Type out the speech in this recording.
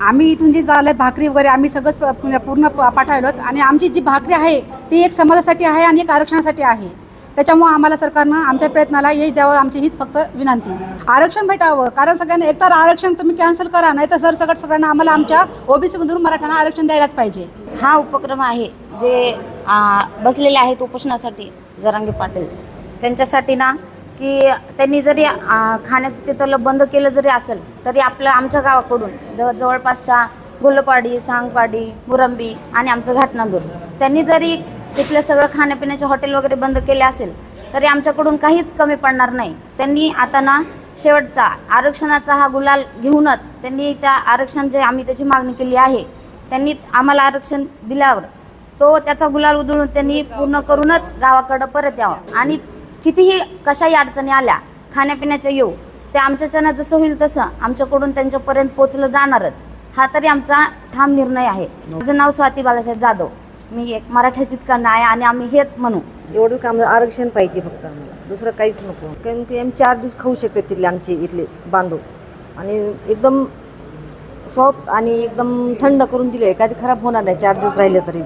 आम्ही इथून जे झालं भाकरी वगैरे आम्ही सगळंच प- पूर्ण- प- पाठवलं आणि आमची जी भाकरी आहे ती एक समाजासाठी आहे आणि एक आरक्षणासाठी आहे. त्याच्यामुळं आम्हाला सरकारनं आमच्या प्रयत्नाला यश द्यावं आमची हीच फक्त विनंती. आरक्षण भेटावं कारण सगळ्यांना एकतर आरक्षण तुम्ही कॅन्सल करा नाही तर सगळं सगळ्यांना आम्हाला आमच्या ओबीसीमधून मराठ्यांना आरक्षण द्यायलाच पाहिजे. हा उपक्रम आहे जे बसलेले आहेत उपोषणासाठी जरांगे पाटील. त्यांच्यासाठी ना की त्यांनी जरी खाण्याचं तिथलं बंद केलं जरी असेल तरी आपलं आमच्या गावाकडून जवळ जवळपासच्या गोलपाडी सांगपाडी मुरंबी आणि आमचं घाटनांदूर त्यांनी जरी तिथलं सगळं खाण्यापिण्याचे हॉटेल वगैरे बंद केले असेल तरी आमच्याकडून काहीच कमी पडणार नाही. त्यांनी आता ना शेवटचा आरक्षणाचा हा गुलाल घेऊनच त्यांनी त्या आरक्षण जे आम्ही त्याची मागणी केली आहे त्यांनी आम्हाला आरक्षण दिल्यावर तो त्याचा गुलाल उधळून त्यांनी पूर्ण करूनच गावाकडं परत यावं. आणि कितीही कशाही अडचणी आल्या खाण्यापिण्याच्या येऊ ते आमच्याच्यानं जसं होईल तसं आमच्याकडून त्यांच्यापर्यंत पोचलं जाणारच. हा तरी आमचा ठाम निर्णय आहे. माझं नाव स्वाती बालासाहेब जाधव. मी एक मराठ्याचीच कन्या आहे आणि आम्ही हेच म्हणू. एवढं काम आरक्षण पाहिजे फक्त आम्हाला. दुसरं काहीच नको. कारण की आम्ही चार दिवस खाऊ शकते तिथले आमचे इथले बांधव. आणि एकदम सॉफ्ट आणि एकदम थंड करून दिले. कधी खराब होणार नाही. चार दिवस राहिले तरी.